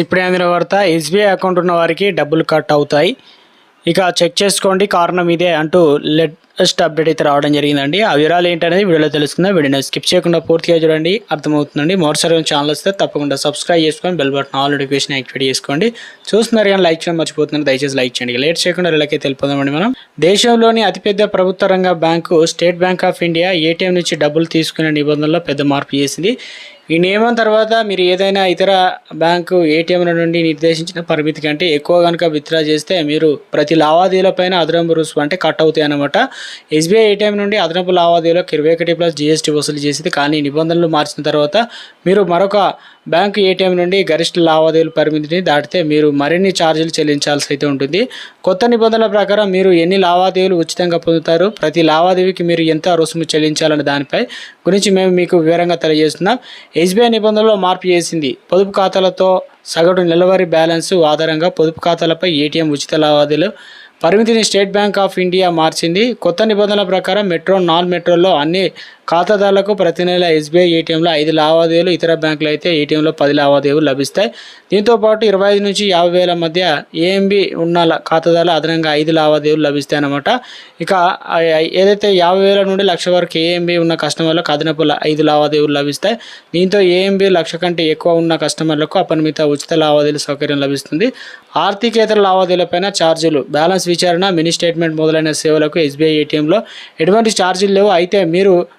ఇప్పుడే అందిన వార్త ఎస్బీఐ అకౌంట్ ఉన్న వారికి డబ్బులు కట్ అవుతాయి. ఇక చెక్ చేసుకోండి కారణం ఇదే అంటూ లెట్ లేటెస్ట్ అప్డేట్ అయితే రావడం జరిగిందండి. ఆ వివరాలు ఏంటనేది వీడియోలో తెలుసుకుందాం. వీడియోని స్కిప్ చేయకుండా పూర్తిగా చూడండి. అర్థమవుతుందండి. మరోసారి ఛానల్ వస్తే తప్పకుండా సబ్స్క్రైబ్ చేసుకొని bell button all notification activate చేసుకోండి. చూస్తున్నారు కానీ లైక్ చేయడం మర్చిపోతున్నారు. దయచేసి లైక్ చేయండి. లేట్ చేయకుండా వీళ్ళకి తెలుపుదామండి మనం. దేశంలోని అతిపెద్ద ప్రభుత్వ రంగ bank State Bank of India ATM నుంచి డబ్బులు తీసుకునే నిబంధనలో పెద్ద మార్పు చేసింది. ఈ నియమం తర్వాత మీరు ఏదైనా ఇతర బ్యాంకు ఏటీఎంల నుండి నిర్దేశించిన పరిమితి కంటే ఎక్కువ కనుక విత్డ్రా చేస్తే మీరు ప్రతి లావాదేవీలపైన అదనపు రుసుము అంటే కట్ అవుతాయి అన్నమాట ఎస్బీఐ ఏటీఎం నుండి అదనపు లావాదేవీలకు ఇరవై ఒకటి ప్లస్ జీఎస్టీ వసూలు చేసింది. కానీ నిబంధనలు మార్చిన తర్వాత మీరు మరొక బ్యాంకు ఏటీఎం నుండి గరిష్ట లావాదేవీల పరిమితిని దాటితే మీరు మరిన్ని ఛార్జీలు చెల్లించాల్సి అయితే ఉంటుంది. కొత్త నిబంధనల ప్రకారం మీరు ఎన్ని లావాదేవీలు ఉచితంగా పొందుతారు? ప్రతి లావాదేవీకి మీరు ఎంత రుసుము చెల్లించాలనే దానిపై గురించి మేము మీకు వివరంగా తెలియజేస్తున్నాం. ఎస్బీఐ నిబంధనలో మార్పు చేసింది. పొదుపు ఖాతాలతో సగటు నెలవారీ బ్యాలెన్స్ ఆధారంగా పొదుపు ఖాతాలపై ఏటీఎం ఉచిత లావాదేవీలు పరిమితిని స్టేట్ బ్యాంక్ ఆఫ్ ఇండియా మార్చింది. కొత్త నిబంధనల ప్రకారం మెట్రో నాన్ మెట్రోలో అన్ని ఖాతాదారులకు ప్రతి నెల ఎస్బీఐ ఏటీఎంలో ఐదు లావాదేవీలు ఇతర బ్యాంకులు అయితే ఏటీఎంలో పది లావాదేవీలు లభిస్తాయి. దీంతో పాటు ఇరవై ఐదు నుంచి యాభై వేల మధ్య ఏఎంబి ఉన్న ఖాతాదారులు అదనంగా ఐదు లావాదేవీలు లభిస్తాయి అన్నమాట. ఇక ఏదైతే యాభై వేల నుండి లక్ష వరకు ఏఎంబి ఉన్న కస్టమర్లకు అదనపు ఐదు లావాదేవీలు లభిస్తాయి. దీంతో ఏఎంబి లక్ష కంటే ఎక్కువ ఉన్న కస్టమర్లకు అపరిమిత ఉచిత లావాదేవీల సౌకర్యం లభిస్తుంది. ఆర్థికేతర లావాదేవీలపైన ఛార్జీలు బ్యాలెన్స్ విచారణ మినీ స్టేట్మెంట్ మొదలైన సేవలకు ఎస్బీఐ ఏటీఎంలో ఎటువంటి ఛార్జీలు లేవు. అయితే మీరు